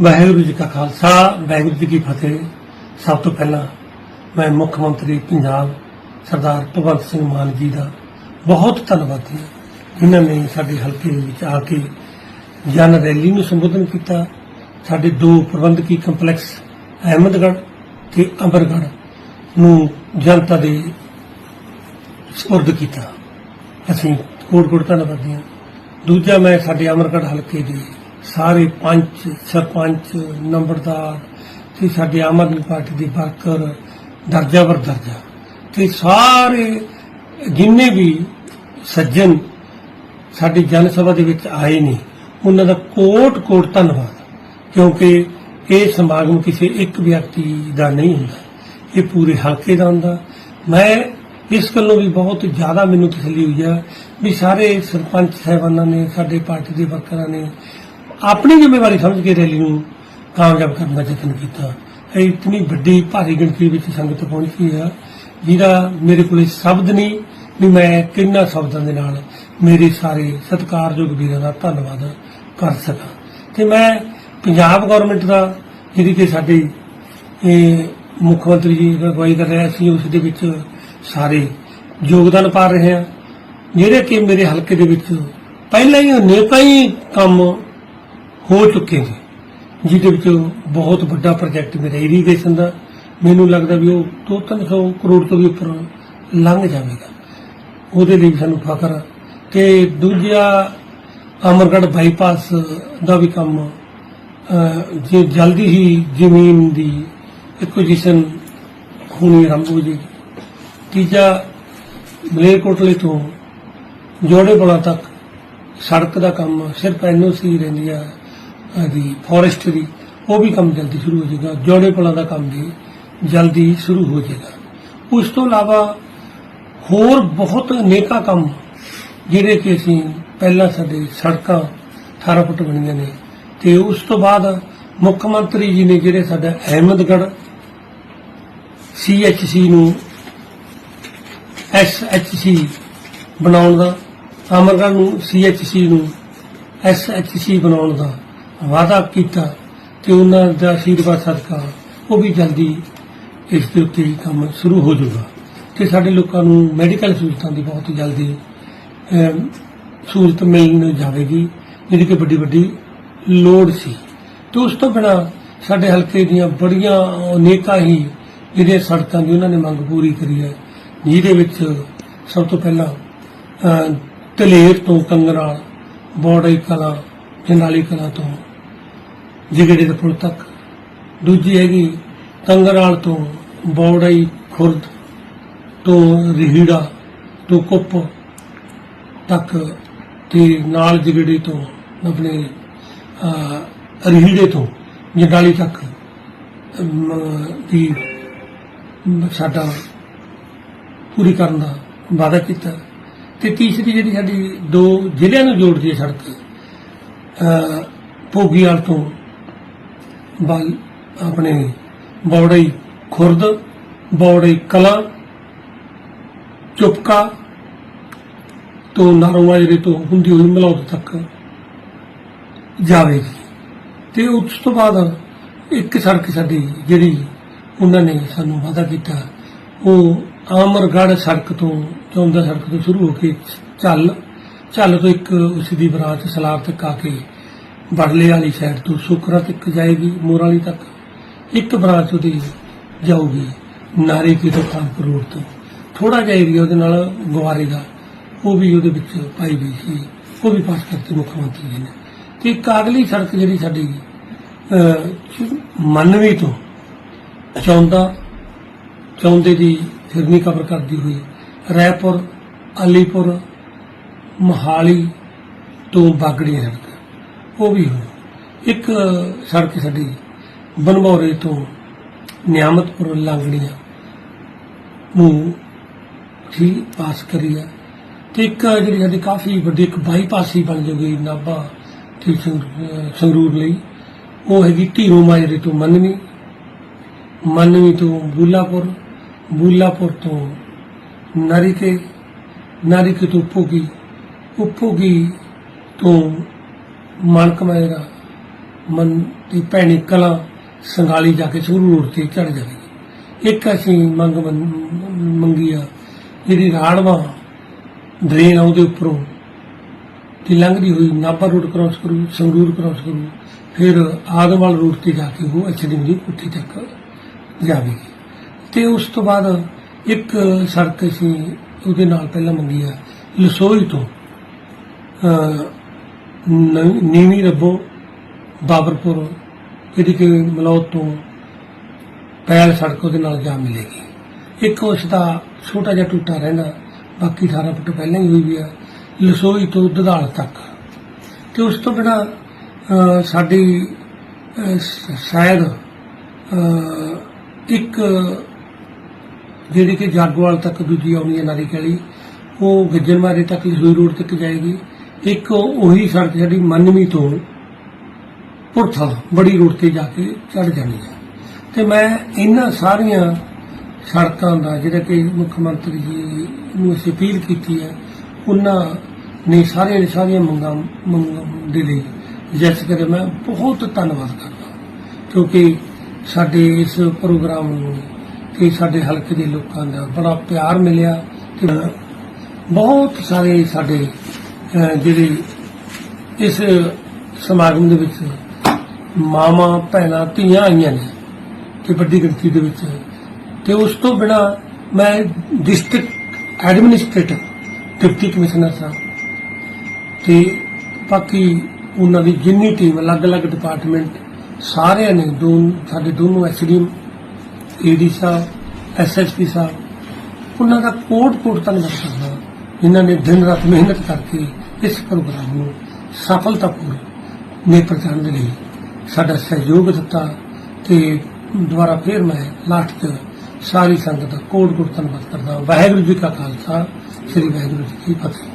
ਵਾਹਿਗੁਰੂ ਜੀ ਕਾ ਖਾਲਸਾ, ਵਾਹਿਗੁਰੂ ਜੀ ਕੀ ਫਤਿਹ। ਸਭ ਤੋਂ ਪਹਿਲਾਂ ਮੈਂ ਮੁੱਖ ਮੰਤਰੀ ਪੰਜਾਬ ਸਰਦਾਰ ਭਗਵੰਤ ਸਿੰਘ ਮਾਨ ਜੀ ਦਾ ਬਹੁਤ ਧੰਨਵਾਦੀ ਹਾਂ। ਜਿਨ੍ਹਾਂ ਨੇ ਸਾਡੇ ਹਲਕੇ ਵਿੱਚ ਆ ਕੇ ਜਨ ਰੈਲੀ ਨੂੰ ਸੰਬੋਧਨ ਕੀਤਾ। ਸਾਡੇ ਦੋ ਪ੍ਰਬੰਧਕੀ ਕੰਪਲੈਕਸ, ਅਹਿਮਦਗੜ੍ਹ ਤੇ ਅੰਬਰਗੜ੍ਹ ਨੂੰ ਜਨਤਾ ਦੇ ਸਪੁਰਦ ਕੀਤਾ। ਅਸੀਂ ਕੋਟ ਕੋਟ ਧੰਨਵਾਦੀ ਹਾਂ। ਦੂਜਾ ਮੈਂ ਸਾਡੇ ਅਮਰਗੜ੍ਹ ਹਲਕੇ ਦੇ ਸਾਰੇ ਪੰਚ ਸਰਪੰਚ, ਨੰਬਰਦਾਰ ਤੇ ਸਾਡੇ ਆਮ ਆਦਮੀ ਪਾਰਟੀ ਦੇ ਵਰਕਰ, ਦਰਜਾ ਬਰ ਦਰਜਾ। ਤੇ ਸਾਰੇ ਜਿੰਨੇ ਵੀ ਸੱਜਣ ਸਾਡੀ ਜਨ ਸਭਾ ਦੇ ਵਿੱਚ ਆਏ ਨੇ, ਉਹਨਾਂ ਦਾ ਕੋਟ ਕੋਟ ਧੰਨਵਾਦ, ਕਿਉਂਕਿ ਇਹ ਸਮਾਗਮ ਕਿਸੇ ਇੱਕ ਵਿਅਕਤੀ ਦਾ ਨਹੀਂ ਹੁੰਦਾ। ਇਹ ਪੂਰੇ ਹਲਕੇ ਦਾ ਹੁੰਦਾ। ਮੈਂ ਇਸ ਗੱਲੋਂ ਵੀ ਬਹੁਤ ਜ਼ਿਆਦਾ ਮੈਨੂੰ ਤਸੱਲੀ ਹੋਈ ਆ ਵੀ ਸਾਰੇ ਸਰਪੰਚ ਸਾਹਿਬਾਨਾਂ ਨੇ, ਸਾਡੇ ਪਾਰਟੀ ਦੇ ਵਰਕਰਾਂ ਨੇ ਆਪਣੀ ਜ਼ਿੰਮੇਵਾਰੀ ਸਮਝ ਕੇ ਰੈਲੀ ਨੂੰ ਕਾਮਯਾਬ ਕਰਨ ਦਾ ਯਤਨ ਕੀਤਾ। ਇਹ ਇਤਨੀ ਵੱਡੀ ਭਾਰੀ ਗਿਣਤੀ ਵਿੱਚ ਸੰਗਤ ਪਹੁੰਚੀ ਆ। ਜਿਹਦਾ ਮੇਰੇ ਕੋਲੇ ਸ਼ਬਦ ਨਹੀਂ, ਵੀ ਮੈਂ ਕਿੰਨਾ ਸ਼ਬਦਾਂ ਦੇ ਨਾਲ ਮੇਰੇ ਸਾਰੇ ਸਤਿਕਾਰਯੋਗ ਵੀਰਾਂ ਦਾ ਧੰਨਵਾਦ ਕਰ ਸਕਾਂ। ਤੇ ਮੈਂ ਪੰਜਾਬ ਗਵਰਨਮੈਂਟ ਦਾ ਜਿਹਦੀ ਕਿ ਸਾਡੇ, ਇਹ ਮੁੱਖ ਮੰਤਰੀ ਜੀ ਅਗਵਾਈ ਕਰ ਰਿਹਾ ਸੀ, ਉਸ ਦੇ ਵਿੱਚ ਸਾਰੇ ਯੋਗਦਾਨ ਪਾ ਰਹੇ ਆ ਜਿਹੜੇ ਕਿ ਮੇਰੇ ਹਲਕੇ ਦੇ ਵਿੱਚ ਪਹਿਲਾਂ ਹੀ ਅਨੇਕਾਂ ਹੀ ਕੰਮ ਹੋ ਚੁੱਕੇ ਨੇ, ਜਿਹਦੇ ਵਿੱਚ ਬਹੁਤ ਵੱਡਾ ਪ੍ਰੋਜੈਕਟ ਮੇਰਾ ਇਰੀਗੇਸ਼ਨ ਦਾ, ਮੈਨੂੰ ਲੱਗਦਾ ਵੀ ਉਹ 2-300 ਕਰੋੜ ਤੋਂ ਵੀ ਉੱਪਰ ਲੰਘ ਜਾਵੇਗਾ। ਉਹਦੇ ਲਈ ਵੀ ਸਾਨੂੰ ਫਖਰ ਆ। ਤੇ ਦੂਜਾ, ਅਮਰਗੜ੍ਹ ਬਾਈਪਾਸ ਦਾ ਵੀ ਕੰਮ ਜੇ ਜਲਦੀ ਹੀ ਜ਼ਮੀਨ ਦੀ ਐਕੁਜੀਸ਼ਨ ਹੋਣੀ ਆਰੰਭ ਹੋ ਜਾਏਗੀ। ਤੀਜਾ, ਮਲੇਰਕੋਟਲੇ ਤੋਂ ਜੋੜੇਪੁਰਾ ਤੱਕ ਸੜਕ ਦਾ ਕੰਮ ਸਿਰਫ ਐਨਓਸੀ ਰਹਿੰਦੀ ਆ। ਦੀ ਫੋਰੈਸਟ ਦੀ, ਉਹ ਵੀ ਕੰਮ ਜਲਦੀ ਸ਼ੁਰੂ ਹੋ ਜਾਏਗਾ ਜੋੜੇਪੁਰਾ ਦਾ ਕੰਮ ਵੀ ਜਲਦੀ ਸ਼ੁਰੂ ਹੋ ਜਾਏਗਾ। ਉਸ ਤੋਂ ਇਲਾਵਾ ਹੋਰ ਬਹੁਤ ਅਨੇਕਾਂ ਕੰਮ ਜਿਹੜੇ ਕਿ ਅਸੀਂ ਪਹਿਲਾਂ ਸਾਡੇ ਸੜਕਾਂ 18 ਫੁੱਟ ਬਣੀਆਂ ਨੇ, ਤੇ ਉਸ ਤੋਂ ਬਾਅਦ ਮੁੱਖ ਮੰਤਰੀ ਜੀ ਨੇ ਜਿਹੜੇ ਸਾਡਾ ਅਹਿਮਦਗੜ੍ਹ ਸੀਐਚਸੀ ਨੂੰ ਐਸਐਚਸੀ ਬਣਾਉਣ ਦਾ, ਅਮਰਗੜ੍ਹ ਨੂੰ ਸੀਐਚਸੀ ਨੂੰ ਐਸਐਚਸੀ ਬਣਾਉਣ ਦਾ ਵਾਅਦਾ ਕੀਤਾ ਤੇ ਉਹਨਾਂ ਦਾ ਆਸ਼ੀਰਵਾਦ ਸਦਕਾ ਉਹ ਵੀ ਜਲਦੀ ਇਸ ਦੇ ਉੱਤੇ ਹੀ ਕੰਮ ਸ਼ੁਰੂ ਹੋ ਜਾਊਗਾ। ਤੇ ਸਾਡੇ ਲੋਕਾਂ ਨੂੰ ਮੈਡੀਕਲ ਸਹੂਲਤਾਂ ਦੀ ਬਹੁਤ ਜਲਦੀ ਸਹੂਲਤ ਮਿਲਣ ਜਾਵੇਗੀ, ਜਿਹੜੀ ਕਿ ਵੱਡੀ ਵੱਡੀ ਲੋੜ ਸੀ। ਤੇ ਉਸ ਤੋਂ ਬਿਨਾਂ ਸਾਡੇ ਹਲਕੇ ਦੀਆਂ ਬੜੀਆਂ ਅਨੇਕਾਂ ਹੀ ਜਿਹੜੀਆਂ ਸੜਕਾਂ ਦੀ ਉਹਨਾਂ ਨੇ ਮੰਗ ਪੂਰੀ ਕਰੀ ਹੈ, ਜਿਹਦੇ ਵਿੱਚ ਸਭ ਤੋਂ ਪਹਿਲਾਂ ਤਲੇਰ ਧਲੇਰ ਤੋਂ ਕੰਗਰਾਲ ਬੋੜਈ ਕਲਾ ਜਨਾਲੀ ਕਲਾਂ ਤੋਂ ਜਿਗੜੇ ਦੇ ਪੁਲ ਤੱਕ। ਦੂਜੀ ਹੈਗੀ ਕੰਗਰਾਲ ਤੋਂ ਬੋੜਈ ਖੁਰਦ ਤੋਂ ਰਿਹੀੜਾ ਤੋਂ ਕੁੱਪ ਤੱਕ ਤੇ ਨਾਲ ਜਿਗੜੀ ਤੋਂ ਆਪਣੇ ਅਹ, ਰਿਹੀੜੇ ਤੋਂ ਜਨਾਲੀ ਤੱਕ ਦੀ ਸਾਡਾ ਪੂਰੀ ਕਰਨ ਦਾ ਵਾਅਦਾ ਕੀਤਾ। ਤੇ ਤੀਸਰੀ ਜਿਹੜੀ ਸਾਡੀ ਦੋ ਜ਼ਿਲ੍ਹਿਆਂ ਨੂੰ ਜੋੜਦੀ ਹੈ ਸੜਕ ਭੋਗੀਵਾਲ ਤੋਂ ਬਲ ਆਪਣੇ ਬੌੜਈ ਖੁਰਦ, ਬੌੜਈ ਕਲਾਂ, ਚੁਪਕਾ ਤੋਂ ਨਾਰੋਵਾਜਰੇ ਤੋਂ ਹੁੰਦੀ ਹੋਈ ਮਲੌਦ ਤੱਕ ਜਾਵੇਗੀ। ਤੇ ਉਸ ਤੋਂ ਬਾਅਦ ਇੱਕ ਸੜਕ ਸਾਡੀ ਜਿਹੜੀ ਉਹਨਾਂ ਨੇ ਸਾਨੂੰ ਵਾਅਦਾ ਕੀਤਾ, ਉਹ ਆਮਰਗੜ੍ਹ ਸੜਕ ਤੋਂ, ਚੌਂਦਾ ਸੜਕ ਤੋਂ ਸ਼ੁਰੂ ਹੋ ਕੇ ਚੱਲ ਚੱਲ ਤੋਂ ਇੱਕ ਉਸ ਦੀ ਬ੍ਰਾਂਚ ਸਲਾਬ ਤੱਕ ਆ ਕੇ ਬੜਲੇ ਵਾਲੀ ਸਾਈਡ ਤੋਂ ਸੁਖਰਾ ਤੱਕ ਜਾਏਗੀ, ਮੋਰ ਵਾਲੀ ਤੱਕ। ਇੱਕ ਬ੍ਰਾਂਚ ਉਹਦੀ ਜਾਊਗੀ ਨਾਰੀ ਕੀ ਤੋਂ ਕਾਨਪੁਰ ਰੋਡ ਤੋਂ। ਥੋੜਾ ਜਿਹਾ ਏਰੀਆ ਉਹਦੇ ਨਾਲ ਗਵਾਰੇ ਦਾ, ਉਹ ਵੀ ਉਹਦੇ ਵਿੱਚ ਪਾਈ ਗਈ ਸੀ। ਉਹ ਵੀ ਪਾਸ ਕਰਤੀ ਮੁੱਖ ਮੰਤਰੀ ਜੀ ਨੇ। ਤੇ ਇੱਕ ਅਗਲੀ ਸੜਕ ਜਿਹੜੀ ਸਾਡੀ ਮਨਵੀ ਤੋਂ ਚੌਂਦਾ ਚੌਂਦੇ ਦੀ ਫਿਰਨੀ ਕਵਰ ਕਰਦੀ ਹੋਈ ਰੈਪੁਰ ਅਲੀਪੁਰ ਮੋਹਾਲੀ ਤੋਂ ਬਾਗੜੀ ਸੜਕ ਉਹ ਵੀ ਹੋਈ ਇੱਕ ਸੜਕ ਸਾਡੀ ਬਨਮੌਰੇ ਤੋਂ ਨਿਆਮਤਪੁਰ ਲਾਂਗੜੀਆਂ ਨੂੰ ਹੀ ਪਾਸ ਕਰੀ ਹੈ ਤੇ ਇੱਕ ਜਿਹੜੀ ਸਾਡੀ ਕਾਫੀ ਵੱਡੀ ਇੱਕ ਬਾਈਪਾਸ ਹੀ ਬਣ ਜੂਗੀ ਨਾਭਾ ਤੇ ਸੰਗ- ਸੰਗਰੂਰ ਲਈ, ਉਹ ਹੈਗੀ ਢੀਰੋ ਮਾਜਰੇ ਤੋਂ ਮੰਨਵੀ ਮੰਨਵੀ ਤੋਂ ਬੂਲਾਪੁਰ, ਬੁੱਲਾਪੁਰ ਤੋਂ ਨਾਰੀਕੇ ਨਾਰੀਕੇ ਤੋਂ ਉਪੋਗੀ ਉਪੋਗੀ ਤੋਂ ਮਾਨਕ ਮਾਜਰਾ ਮਨ ਦੀ ਭੈਣੀ ਕਲਾ ਸੰਗਾਲੀ ਜਾ ਕੇ ਸੂਰੂ ਰੋਡ ਤੇ ਚੜ ਜਾਵੇਗੀ। ਇੱਕ ਅਸੀਂ ਮੰਗ ਮੰਨ- ਮੰਗੀ ਆ ਜਿਹੜੀ ਰਾੜਵਾ ਡਰੇਨ ਆ ਉਹਦੇ ਉੱਪਰੋਂ। ਦੀ ਲੰਘਦੀ ਹੋਈ ਨਾਭਾ ਰੋਡ ਕ੍ਰਾਸ ਕਰੂ, ਸੰਗਰੂਰ ਕ੍ਰਾਸ ਕਰੂ, ਫਿਰ ਆਦਮਵਾਲ ਰੋਡ ਤੇ ਜਾ ਕੇ ਉਹ ਐਚਡੀ ਦੀ ਕੁੱਠੀ ਤੱਕ ਜਾਵੇਗੀ। ਤੇ ਉਸ ਤੋਂ ਬਾਅਦ ਇੱਕ ਸੜਕ ਅਸੀਂ ਉਹਦੇ ਨਾਲ ਪਹਿਲਾਂ ਮੰਗੀ ਆ ਲਸੋਈ ਤੋਂ ਨੀਵੀਂ ਰੱਬੋ, ਬਾਬਰਪੁਰ, ਜਿਹੜੀ ਕਿ ਮਲੌਤ ਤੋਂ ਪੈਲ ਸੜਕ ਉਹਦੇ ਨਾਲ ਜਾ ਮਿਲੇਗੀ। ਇੱਕ ਉਸ ਦਾ ਛੋਟਾ ਜਿਹਾ ਟੁੱਟਾ ਰਹਿੰਦਾ, ਬਾਕੀ 18 ਫੁੱਟ ਪਹਿਲਾਂ ਹੀ ਹੋਈ ਵੀ ਆ, ਲਸੋਈ ਤੋਂ ਦਦਾਲ ਤੱਕ। ਤੇ ਉਸ ਤੋਂ ਬਿਨਾ ਸਾਡੀ ਸ਼ਾਇਦ ਇੱਕ ਜਿਹੜੀ ਕਿ ਜਾਗੋਵਾਲ ਤੱਕ ਦੂਜੀ ਆਉਣੀ ਹੈ ਨਾਰੀ ਕਲੀ ਉਹ ਗੱਜਣਮਾਰੇ ਤੱਕ ਲਸੋਈ ਰੋਡ ਤੱਕ ਜਾਏਗੀ। ਇੱਕ ਉਹੀ ਸੜਕ ਜਿਹੜੀ ਮੰਨਵੀ ਤੋਂ ਪੁਰਥਲ ਬੜੀ ਰੋਡ ਤੇ ਜਾ ਕੇ ਚੜ ਜਾਣੀ ਹੈ ਤੇ ਮੈਂ ਇਹਨਾਂ ਸਾਰੀਆਂ ਸੜਕਾਂ ਦਾ, ਜਿਹੜਾ ਕਿ ਮੁੱਖ ਮੰਤਰੀ ਜੀ ਨੂੰ ਅਸੀਂ ਅਪੀਲ ਕੀਤੀ ਹੈ, ਉਹਨਾਂ ਨੇ ਸਾਰੀਆਂ ਦੀਆਂ ਸਾਰੀਆਂ ਮੰਗਾਂ ਮੰਗਾਂ ਦੇ ਲਈ ਜਿਸ ਕਰਕੇ ਮੈਂ ਬਹੁਤ ਧੰਨਵਾਦ ਕਰਦਾ ਕਿਉਂਕਿ ਸਾਡੇ ਇਸ ਪ੍ਰੋਗਰਾਮ ਨੂੰ ਤੇ ਸਾਡੇ ਹਲਕੇ ਦੇ ਲੋਕਾਂ ਦਾ ਬੜਾ ਪਿਆਰ ਮਿਲਿਆ ਤੇ ਬਹੁਤ ਸਾਰੇ ਸਾਡੇ ਜਿਹੜੇ ਇਸ ਸਮਾਗਮ ਦੇ ਵਿੱਚ ਮਾਵਾਂ, ਭੈਣਾਂ, ਧੀਆਂ ਆਈਆਂ ਨੇ ਤੇ ਵੱਡੀ ਗਿਣਤੀ ਦੇ ਵਿੱਚ। ਤੇ ਉਸ ਤੋਂ ਬਿਨਾ ਮੈਂ ਡਿਸਟ੍ਰਿਕਟ ਐਡਮਿਨਿਸਟ੍ਰੇਟਰ ਡਿਪਟੀ ਕਮਿਸ਼ਨਰ ਸਾਹਿਬ ਤੇ ਬਾਕੀ ਉਹਨਾਂ ਦੀ ਜਿੰਨੀ ਟੀਮ ਅਲੱਗ-ਅਲੱਗ ਡਿਪਾਰਟਮੈਂਟ ਸਾਰਿਆਂ ਨੇ ਦੋ ਸਾਡੇ ਦੋਨੋਂ ਐਸਡੀਐਮ ਏਡੀ ਸਾਹਿਬ ਐਸਐਸਪੀ ਸਾਹਿਬ, ਉਹਨਾਂ ਦਾ ਕੋਟ ਕੋਟ ਧੰਨਵਾਦ ਕਰਦਾ। ਜਿਨ੍ਹਾਂ ਨੇ ਦਿਨ ਰਾਤ ਮਿਹਨਤ ਕਰਕੇ ਇਸ ਪ੍ਰੋਗਰਾਮ ਨੂੰ ਸਫਲਤਾਪੂਰਵਕ ਨੇਪਰ ਜਾਣ ਦੇ ਲਈ ਸਾਡਾ ਸਹਿਯੋਗ ਦਿੱਤਾ ਤੇ ਦੁਬਾਰਾ ਫਿਰ ਮੈਂ ਲਾਸਟ 'ਚ ਸਾਰੀ ਸੰਗਤ ਦਾ ਕੋਟ ਕੋਟ ਧੰਨਵਾਦ ਕਰਦਾ ਵਾਹਿਗੁਰੂ ਜੀ ਕਾ ਖਾਲਸਾ, ਸ੍ਰੀ ਵਾਹਿਗੁਰੂ ਜੀ ਕੀ ਫਤਿਹ।